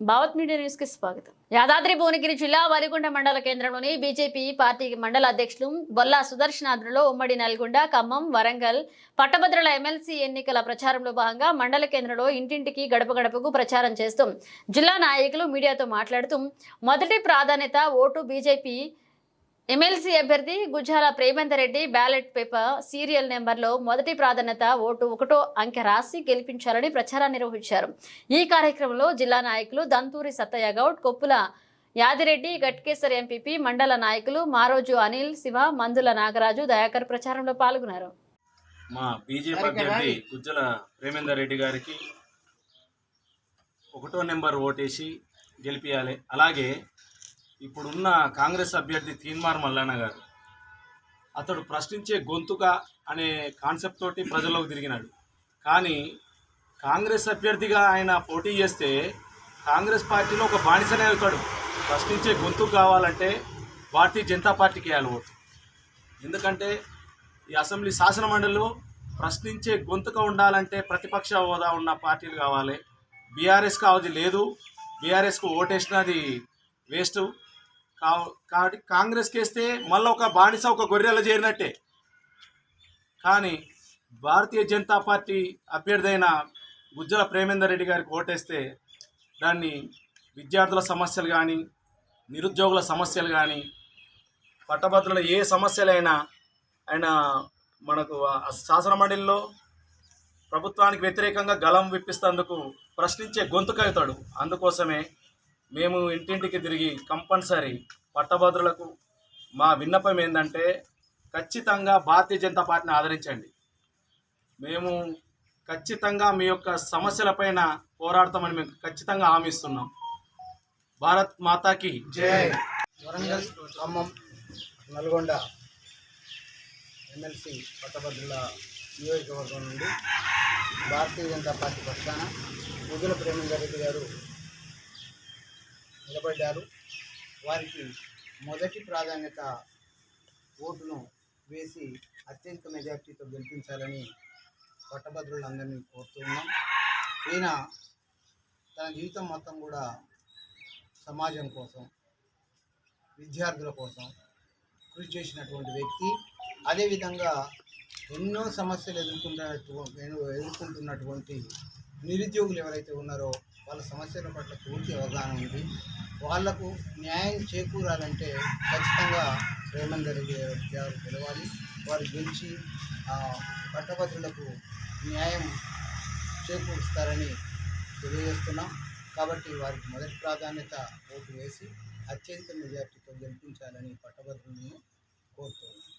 Bhavat media న్యూస్కి స్వాగతం. యాదాద్రి భువనగిరి జిల్లా వలిగొండ మండల కేంద్రంలోని బీజేపీ పార్టీ మండల అధ్యక్షులు బొల్లా సుదర్శనాథులో ఉమ్మడి నల్గొండ ఖమ్మం వరంగల్ పట్టభద్రుల ఎమ్మెల్సీ ఎన్నికల ప్రచారంలో భాగంగా మండల కేంద్రంలో ఇంటింటికి గడప గడపకు ప్రచారం చేస్తూ జిల్లా నాయకులు మీడియాతో మాట్లాడుతూ మొదటి ప్రాధాన్యత ఓటు బీజేపీ ఎమ్మెల్సీ అభ్యర్థి Gujjala Premender Reddy ballot paper serial నెంబర్లో మొదటి ప్రాధాన్యత ఓటు ఒకటో అంకె రాసి గెలిపించాలని ప్రచారాన్ని నిర్వహించారు. ఈ కార్యక్రమంలో జిల్లా నాయకులు దంతూరి సత్తయ్య గౌడ్ కొప్పుల యాదిరెడ్డి గట్కేశ్వర్ ఎంపీపీ మండల నాయకులు మారోజు అనిల్ శివ మందుల నాగరాజు దయాకర్ ప్రచారంలో పాల్గొన్నారు. మా బీజేపీ అభ్యర్థి గుజ్జల ప్రేమేందర్ రెడ్డి గారికి ఒకటో నెంబర్ ఓటేసి గెలిపించాలి అలాగే ఇప్పుడున్న కాంగ్రెస్ అభ్యర్థి తీన్మార్ మల్లన్న గారు. అతడు ప్రశ్నించే గొంతుక అనే కాన్సెప్ట్ తోటి ప్రజల్లోకి తిరిగినాడు. కానీ కాంగ్రెస్ అభ్యర్థిగా ఆయన పోటీ చేస్తే కాంగ్రెస్ పార్టీలో ఒక బానిసనే అవుతాడు. ప్రశ్నించే గొంతుకు కావాలంటే భారతీయ జనతా పార్టీకి వేయాలి ఓటు. ఎందుకంటే ఈ అసెంబ్లీ శాసన మండలిలో ప్రశ్నించే గొంతుక ఉండాలంటే ప్రతిపక్ష హోదా ఉన్న పార్టీలు కావాలి. బీఆర్ఎస్ కావది లేదు. బీఆర్ఎస్కు ఓటేసినది వేస్ట్. కాబట్టి కాంగ్రెస్కి వేస్తే మళ్ళీ ఒక బానిస ఒక గొర్రెల చేరినట్టే. కానీ భారతీయ జనతా పార్టీ అభ్యర్థి అయిన గుజ్జల ప్రేమేందర్ రెడ్డి గారికి ఓటేస్తే దాన్ని విద్యార్థుల సమస్యలు కానీ నిరుద్యోగుల సమస్యలు కానీ పట్టభద్రుల ఏ సమస్యలైనా ఆయన మనకు శాసన మండలిలో ప్రభుత్వానికి వ్యతిరేకంగా గలం విప్పిస్తేందుకు ప్రశ్నించే గొంతుకవుతాడు అందుకోసమే మేము ఇంటింటికి తిరిగి కంపల్సరీ పట్టభద్రులకు మా విన్నపం ఏంటంటే ఖచ్చితంగా భారతీయ జనతా పార్టీని ఆదరించండి. మేము ఖచ్చితంగా మీ యొక్క సమస్యలపైన పోరాడతామని మేము ఖచ్చితంగా హామీస్తున్నాం. భారత్ మాతాకి జై. వరంగల్ ఖమ్మం నల్గొండ ఎమ్మెల్సీ పట్టభద్రుల నియోజకవర్గం నుండి భారతీయ జనతా పార్టీ పక్షాన ముద్దుల ప్రేమేందర్ రెడ్డి గారు నిలబడ్డారు. వారికి మొదటి ప్రాధాన్యత ఓటును వేసి అత్యంత మెజార్టీతో గెలిపించాలని పట్టభద్రులందరినీ కోరుతున్నాం ఈయన తన జీవితం మొత్తం కూడా సమాజం కోసం విద్యార్థుల కోసం కృషి చేసినటువంటి వ్యక్తి. అదేవిధంగా ఎన్నో సమస్యలు ఎదుర్కొంటున్నటువంటి ఎదుర్కొంటున్నటువంటి నిరుద్యోగులు ఎవరైతే ఉన్నారో వాళ్ళ సమస్యల పట్ల పూర్తి అవగాహన ఉంది. వాళ్ళకు న్యాయం చేకూరాలంటే ఖచ్చితంగా ప్రేమందర్ రెడ్డి గారు గెలవాలి. వారు గెలిచి ఆ పట్టభద్రులకు న్యాయం చేకూరుస్తారని తెలియజేస్తున్నాం. కాబట్టి వారికి మొదటి ప్రాధాన్యత ఓటు వేసి అత్యంత మెజార్టీతో గెలిపించాలని పట్టభద్రులను కోరుతున్నాం